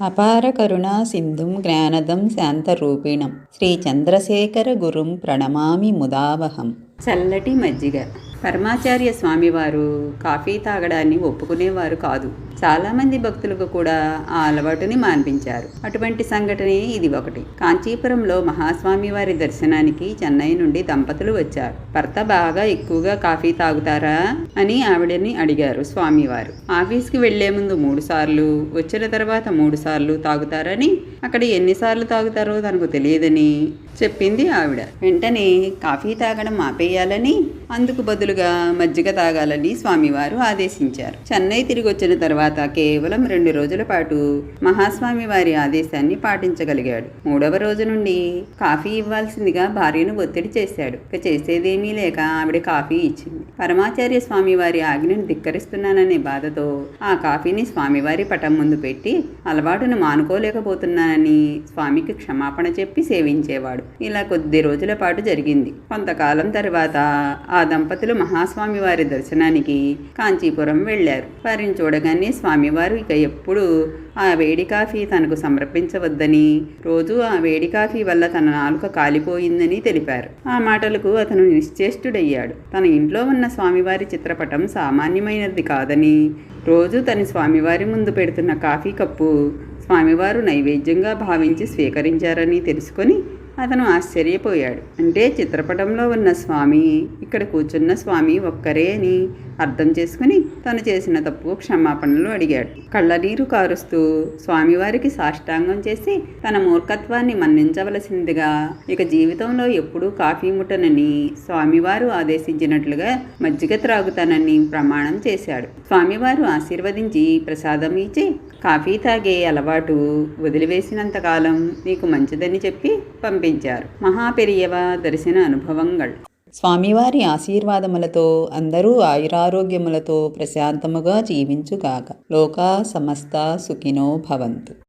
అపార కరుణా సింధుం జ్ఞానదం శాంతరూపిణం. శ్రీ చంద్రశేఖర గురుం ప్రణమామి ముదావహం. చల్లటి మజ్జిగ. పరమాచార్య స్వామివారు కాఫీ తాగడాన్ని ఒప్పుకునేవారు కాదు. చాలామంది భక్తులకు కూడా ఆ అలవాటుని మాన్పించారు. అటువంటి సంఘటనే ఇది ఒకటి. కాంచీపురంలో మహాస్వామి వారి దర్శనానికి చెన్నై నుండి దంపతులు వచ్చారు. భర్త బాగా ఎక్కువగా కాఫీ తాగుతారా? అని ఆవిడని అడిగారు స్వామివారు. ఆఫీస్కి వెళ్ళే ముందు మూడు సార్లు వచ్చిన తర్వాత మూడు సార్లు తాగుతారని అక్కడ ఎన్నిసార్లు తాగుతారో తనకు తెలియదని చెప్పింది ఆవిడ. వెంటనే కాఫీ తాగడం ఆపేయాలని అందుకు బదులుగా మజ్జిగ తాగాలని స్వామివారు ఆదేశించారు. చెన్నై తిరిగి వచ్చిన తర్వాత కేవలం రెండు రోజుల పాటు మహాస్వామి వారి ఆదేశాన్ని పాటించగలిగాడు. మూడవ రోజు నుండి కాఫీ ఇవ్వాల్సిందిగా భార్యను ఒత్తిడి చేశాడు. ఇక చేసేదేమీ లేక ఆవిడ కాఫీ ఇచ్చింది. పరమాచార్య స్వామి వారి ఆజ్ఞను ధిక్కరిస్తున్నాననే బాధతో ఆ కాఫీని స్వామివారి పటం ముందు పెట్టి అలవాటును మానుకోలేకపోతున్నానని స్వామికి క్షమాపణ చెప్పి సేవించేవాడు. ఇలా కొద్ది రోజుల పాటు జరిగింది. కొంతకాలం తర్వాత ఆ దంపతులు మహాస్వామి వారి దర్శనానికి కాంచీపురం వెళ్ళారు. వారిని చూడగానే స్వామివారు ఇక ఎప్పుడు ఆ వేడి కాఫీ తనకు సమర్పించవద్దని రోజు ఆ వేడి కాఫీ వల్ల తన నాలుక కాలిపోయిందని తెలిపారు. ఆ మాటలకు అతను నిశ్చేష్టుడయ్యాడు. తన ఇంట్లో ఉన్న స్వామివారి చిత్రపటం సామాన్యమైనది కాదని రోజు తన స్వామివారి ముందు పెడుతున్న కాఫీ కప్పు స్వామివారు నైవేద్యంగా భావించి స్వీకరించారని తెలుసుకొని అతను ఆశ్చర్యపోయాడు. అంటే చిత్రపటంలో ఉన్న స్వామి ఇక్కడ కూర్చున్న స్వామి ఒక్కరే అని అర్థం చేసుకుని తను చేసిన తప్పు క్షమాపణలు అడిగాడు. కళ్ళనీరు కారుస్తూ స్వామివారికి సాష్టాంగం చేసి తన మూర్ఖత్వాన్ని మన్నించవలసిందిగా ఇక జీవితంలో ఎప్పుడూ కాఫీ ముట్టనని స్వామివారు ఆదేశించినట్లుగా మజ్జిగ త్రాగుతానని ప్రమాణం చేశాడు. స్వామివారు ఆశీర్వదించి ప్రసాదం ఇచ్చి కాఫీ తాగే అలవాటు వదిలివేసినంతకాలం నీకు మంచిదని చెప్పి పంపించారు. మహాపెరియవ దర్శన అనుభవంగళ్ స్వామివారి ఆశీర్వాదములతో అందరూ ఆయురారోగ్యములతో ప్రశాంతముగా జీవించుగాక. లోకా సమస్త సుఖినో భవంతు.